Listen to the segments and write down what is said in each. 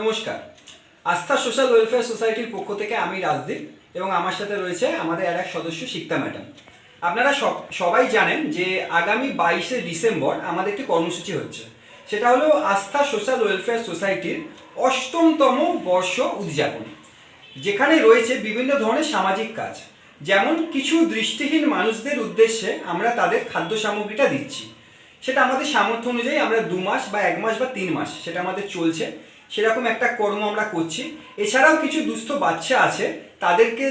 নমস্কার। আস্থা social welfare সোসাইটির পক্ষ থেকে আমি রাজদীপ এবং আমার সাথে রয়েছে আমাদের আর এক সদস্য শিক্তা ম্যাডাম। আপনারা সব সবাই জানেন যে আগামী বাইশে ডিসেম্বর আমাদের একটি কর্মসূচি হচ্ছে। সেটা হলো আস্থা সোশ্যাল ওয়েলফেয়ার সোসাইটির অষ্টমতম বর্ষ উদযাপন। যেখানে রয়েছে বিভিন্ন ধরনের সামাজিক কাজ। যেমন কিছু দৃষ্টিহীন মানুষদের উদ্দেশ্যে আমরা তাদের খাদ্য সামগ্রীটা দিচ্ছি। সেটা আমাদের সামর্থ্য অনুযায়ী আমরা দু মাস বা এক মাস বা তিন মাস সেটা আমাদের চলছে। সেরকম একটা কর্ম আমরা করছি। এছাড়াও কিছু দুস্থ বাচ্চা আছে, তাদেরকে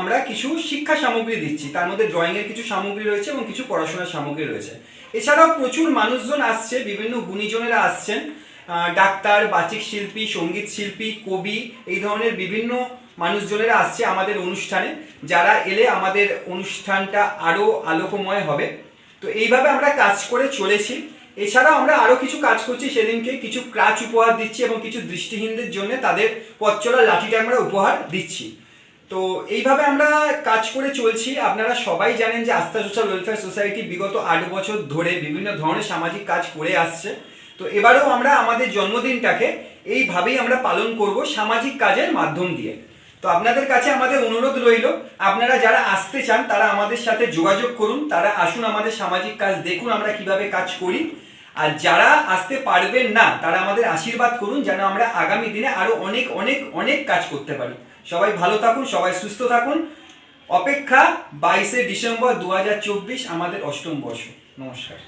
আমরা কিছু শিক্ষা সামগ্রী দিচ্ছি। তার মধ্যে ড্রয়িংয়ের কিছু সামগ্রী রয়েছে এবং কিছু পড়াশোনার সামগ্রী রয়েছে। এছাড়াও প্রচুর মানুষজন আসছে, বিভিন্ন গুণীজনেরা আসছেন। ডাক্তার, বাচিক শিল্পী, সংগীত শিল্পী, কবি, এই ধরনের বিভিন্ন মানুষজনেরা আসছে আমাদের অনুষ্ঠানে, যারা এলে আমাদের অনুষ্ঠানটা আরও আলোকময় হবে। তো এইভাবে আমরা কাজ করে চলেছি। এছাড়াও আমরা আরও কিছু কাজ করছি, সেদিনকে কিছু ক্রাচ উপহার দিচ্ছি এবং কিছু দৃষ্টিহীনদের জন্য তাদের পথ চলার লাঠিটা আমরা উপহার দিচ্ছি। তো এইভাবে আমরা কাজ করে চলছি। আপনারা সবাই জানেন যে আস্থা সোশ্যাল ওয়েলফেয়ার সোসাইটি বিগত আট বছর ধরে বিভিন্ন ধরনের সামাজিক কাজ করে আসছে। তো এবারেও আমরা আমাদের জন্মদিনটাকে এইভাবেই আমরা পালন করব সামাজিক কাজের মাধ্যম দিয়ে। তো আপনাদের কাছে আমাদের অনুরোধ রইল, আপনারা যারা আসতে চান তারা আমাদের সাথে যোগাযোগ করুন, তারা আসুন আমাদের সামাজিক কাজ দেখুন আমরা কীভাবে কাজ করি। আর যারা আসতে পারবেন না, তারা আমাদের আশীর্বাদ করুন যেন আমরা আগামী দিনে আরও অনেক অনেক অনেক কাজ করতে পারি। সবাই ভালো থাকুন, সবাই সুস্থ থাকুন। অপেক্ষা বাইশে ডিসেম্বর দু হাজার চব্বিশ, আমাদের অষ্টম বর্ষ। নমস্কার।